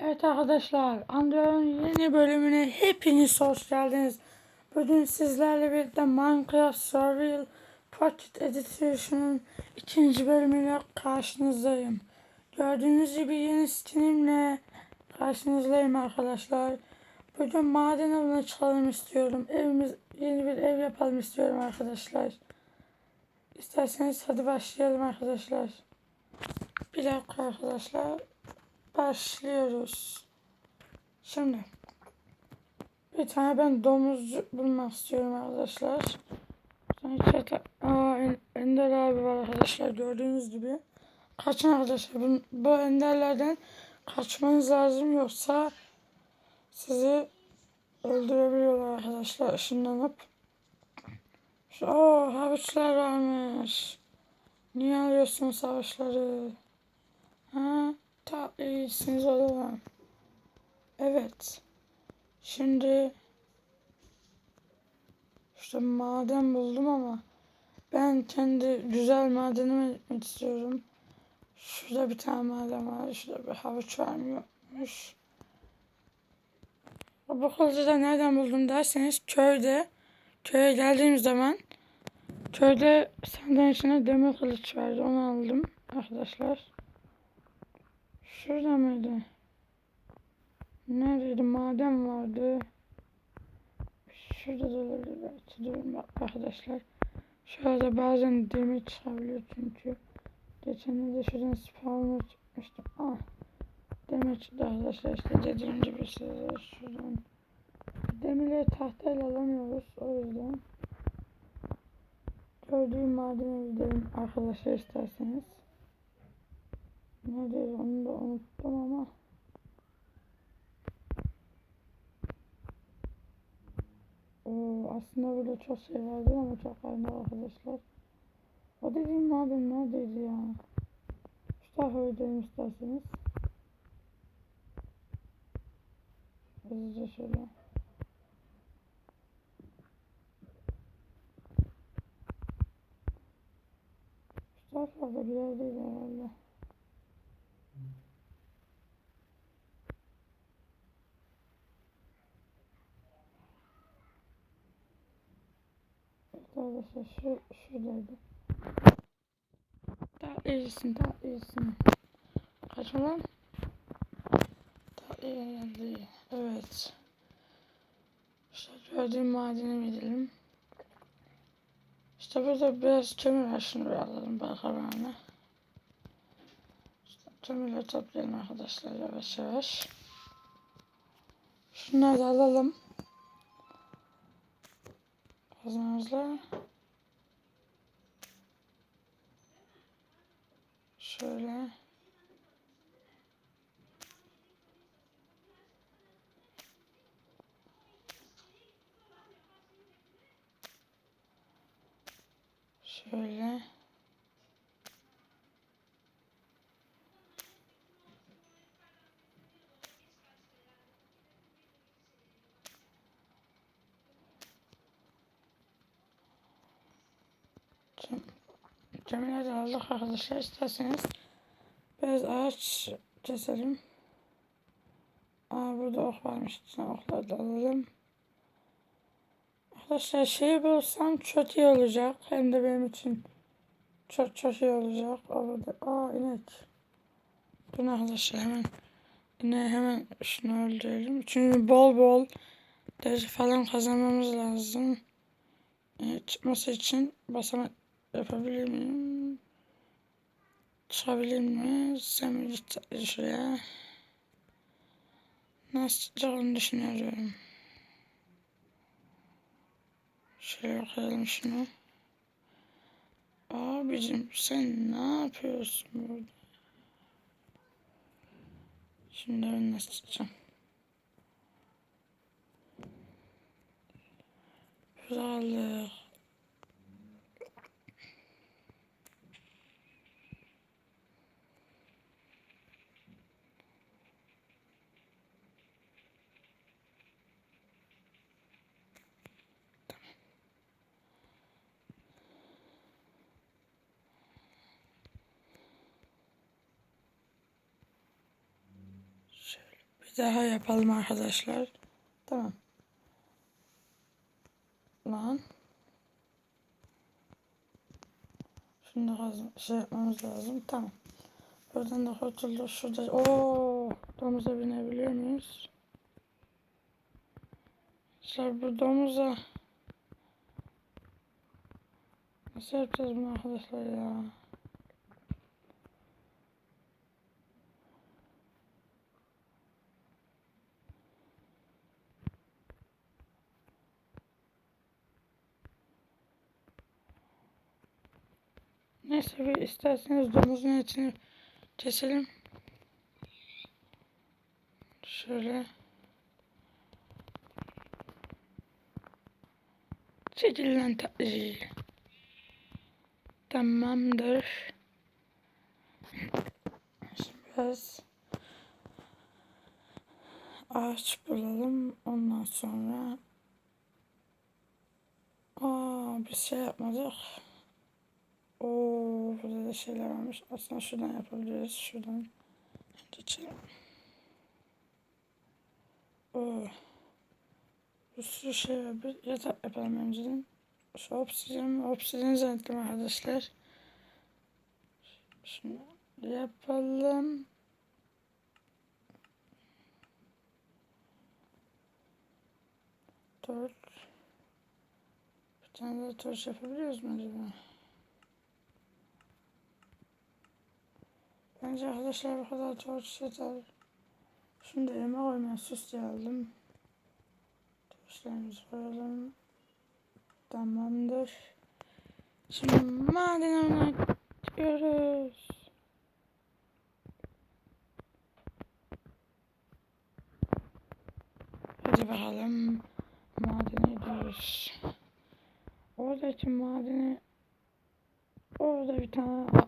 Evet arkadaşlar, Android'in yeni bölümüne hepiniz hoş geldiniz. Bugün sizlerle birlikte Minecraft Survival Pocket Edition'ın ikinci bölümüyle karşınızdayım. Gördüğünüz gibi yeni skinimle karşınızdayım arkadaşlar. Bugün maden avına çıkalım istiyorum. Evimiz, yeni bir ev yapalım istiyorum arkadaşlar. İsterseniz hadi başlayalım arkadaşlar. Bir dakika arkadaşlar. Başlıyoruz. Şimdi bir tane ben domuz bulmak istiyorum arkadaşlar. Aa, En- Ender abi var arkadaşlar gördüğünüz gibi. Kaçın arkadaşlar. Bu, bu enderlerden kaçmanız lazım yoksa sizi öldürebiliyorlar arkadaşlar ışınlanıp. Şu, oo, havuçlar varmış. Niye alıyorsunuz havuçları? Ha? Ta iyisiniz o zaman. Evet. Şimdi işte maden buldum ama ben kendi güzel madenime gitmek istiyorum. Şurada bir tane maden var. Şurada bir havuç vermiyormuş. Bu kılıcı da nereden buldum derseniz köyde köye geldiğim zaman köyde senden içine demir kılıç verdi. Onu aldım arkadaşlar. Şurada mıydı? Neredeydi? Maden vardı. Şurada da olabilir belki. Durun bak arkadaşlar. Şurada bazen demir çıkabiliyor çünkü. Geçen de şuradan spawner çıkmıştım. Ah. Demir çıktı arkadaşlar işte dediğim gibi size şuradan. Demirleri tahtayla alamıyoruz o yüzden. Gördüğüm madene gidelim arkadaşlar isterseniz. Neredeydi onu da unuttum ama. Oo, aslında burada çok şey vardı ama çok kaynak arkadaşlar. O dediğim maden neredeydi ya? Şu tarafa gidelim isterseniz. Hızlıca şöyle. Şu taraflarda bir yerdeydi herhalde. Evet arkadaşlar şu, şuradaydı. Daha iyisin, daha iyisin. Kaçma lan. Daha iyi. Evet. İşte gördüğüm madene gidelim. İşte burada biraz kömür var. Şunu bir alalım bakalım. İşte kömürleri toplayalım arkadaşlar yavaş yavaş. Şunları da alalım. Kazmamızla. Şöyle. Şöyle. Cemile de aldık arkadaşlar isterseniz biraz ağaç keselim. Aa burada ok varmış. İçine okları da alalım. Arkadaşlar şeyi bulsam çok iyi olacak. Hem de benim için çok çok iyi olacak. Orada. Aa inek. Bunu arkadaşlar hemen yine hemen şunu öldürelim. Çünkü bol bol deri falan kazanmamız lazım. Ee, çıkması için basamak yapabilir miyim? Çıkabilir mi? Şuraya. Nasıl çıkacağını düşünüyorum. Şöyle koyalım şunu. Abicim sen ne yapıyorsun burada? Şimdi ben nasıl çıkacağım? Güzellik. Şöyle. Bir daha yapalım arkadaşlar. Tamam. Lan. Şimdi şey yapmamız lazım. Tamam. Buradan da kurtulduk. Şurada. Oo, domuza binebiliyor muyuz? Arkadaşlar bu domuza Nasıl yapacağız bunu arkadaşlar ya? Neyse bir isterseniz domuzun etini keselim. Şöyle. Çekil lan. Tamamdır. Şimdi biraz ağaç bulalım. Ondan sonra Aa, bir şey yapmadık. Oo, burada da şeyler varmış. Aslında şuradan yapabiliriz. Şuradan geçelim. Oo. Bir sürü şey var. Bir yatak yapalım önceden. Şu obsidian, obsidian zannettim arkadaşlar. Şimdi yapalım. Dört. Bir tane de torç yapabiliyoruz mu acaba? Bence arkadaşlar bu kadar torç yeter. Da elime koymaya süsleyelim. Torçlarımızı koyalım. Tamamdır. Şimdi madene gidiyoruz. Hadi bakalım. Madene gidiyoruz. Oradaki madene orada bir tane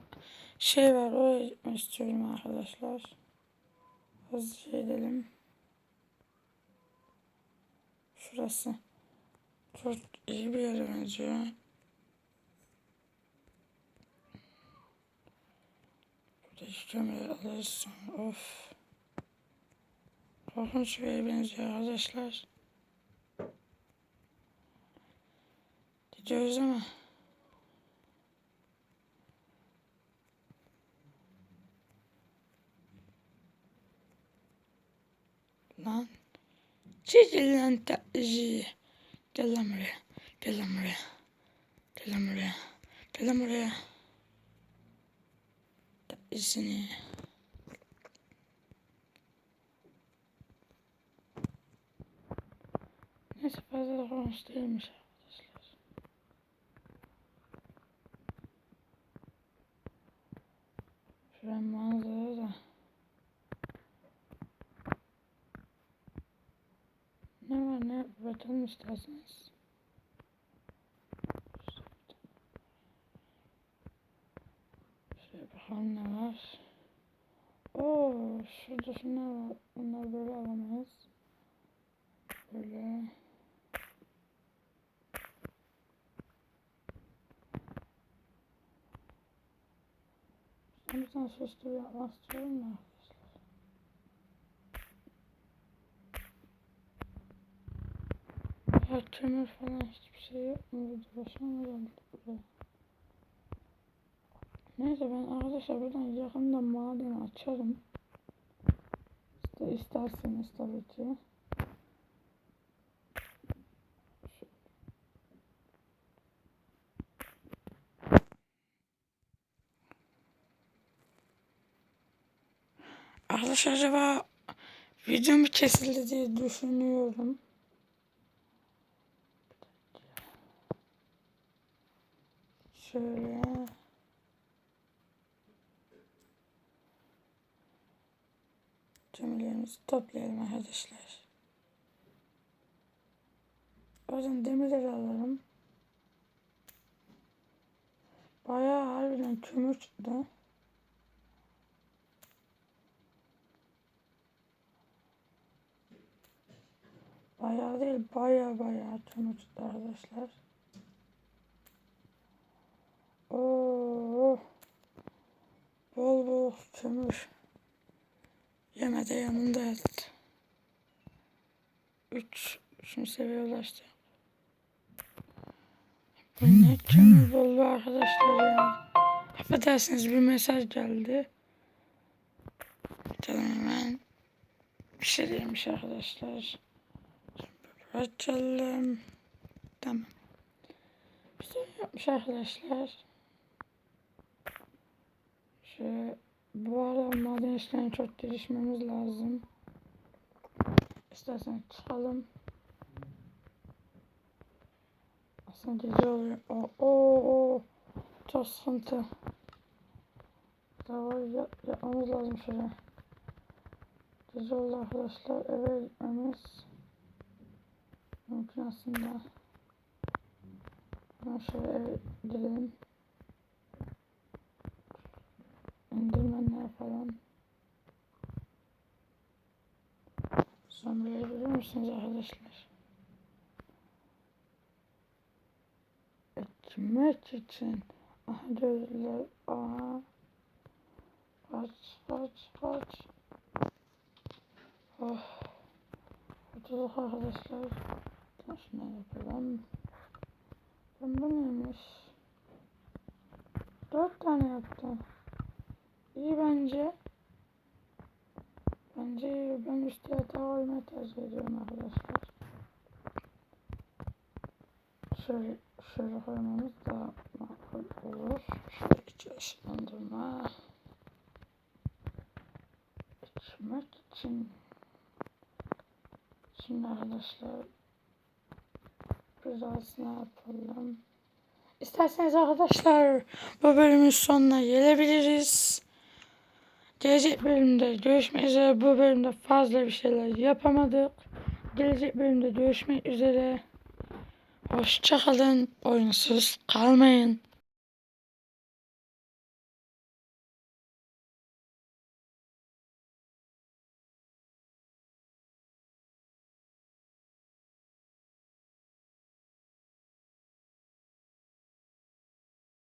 şey var. Oraya gitmek istiyorum arkadaşlar. Hızlıca edelim. Şurası. Çok iyi bir yere benziyor. Buradaki kömürü alırız. Of. Korkunç bir yere benziyor arkadaşlar. Gidiyoruz ama. Lan. Çekil lan tatlıcı. Gel lan buraya. Gel lan buraya. Gel lan buraya. Gel lan buraya. Tatlıcısını. Neyse fazla da konuş değilmiş arkadaşlar. Şuran manzara da. Ne var ne bakalım isterseniz. Şöyle bakalım ne var. Oo, şurada şunlar var. Bunları böyle alamayız. Böyle. Bir tane gibi yapmak istiyorum da arkadaşlar. Ya kömür falan hiçbir şey yok mu geldi buraya? Neyse ben arkadaşlar buradan yakında maden açarım. İşte isterseniz tabii ki. Arkadaşlar acaba videom kesildi diye düşünüyorum. Şöyle. Demirlerimizi toplayalım arkadaşlar. Oradan demirleri alalım. Bayağı harbiden kömür çıktı. Bayağı değil bayağı bayağı kömür çıktı arkadaşlar. Oo. Bol bol kömür. Yeme de yanında yat. 3 3. seviyeye ulaştık. Bu ne kömür buldu arkadaşlar ya. Affedersiniz bir mesaj geldi. Açalım hemen. Bir şey değilmiş arkadaşlar. Açalım. Tamam. Bir şey yapmış arkadaşlar. Şöyle bu arada maden işlerine çok gelişmemiz lazım. İstersen çıkalım. Aslında gece oluyor. Oo, oo, oo. Çok sıkıntı. Daha yap, yapmamız lazım şöyle. Gece oldu arkadaşlar. Eve gitmemiz mümkün aslında. Hemen şöyle eve gidelim. İndirmenler falan. Zombileri görüyor musunuz arkadaşlar? Ekmek için. Aha gördüler. Aha. Kaç, kaç, kaç. Oh. Oturduk arkadaşlar. Şunu yapalım. Ben neymiş? Dört tane yaptım. İyi bence. Bence. Ben üstü yatağı oynamayı tercih ediyorum arkadaşlar. Şöyle, şöyle koymamız daha makul olur. Şöyle içi ışıklandırma. İçmek için. Şimdi arkadaşlar biraz ne yapalım? İsterseniz arkadaşlar bu bölümün sonuna gelebiliriz. Gelecek bölümde görüşmek üzere. Bu bölümde fazla bir şeyler yapamadık. Gelecek bölümde görüşmek üzere. Hoşçakalın. Oyunsuz kalmayın.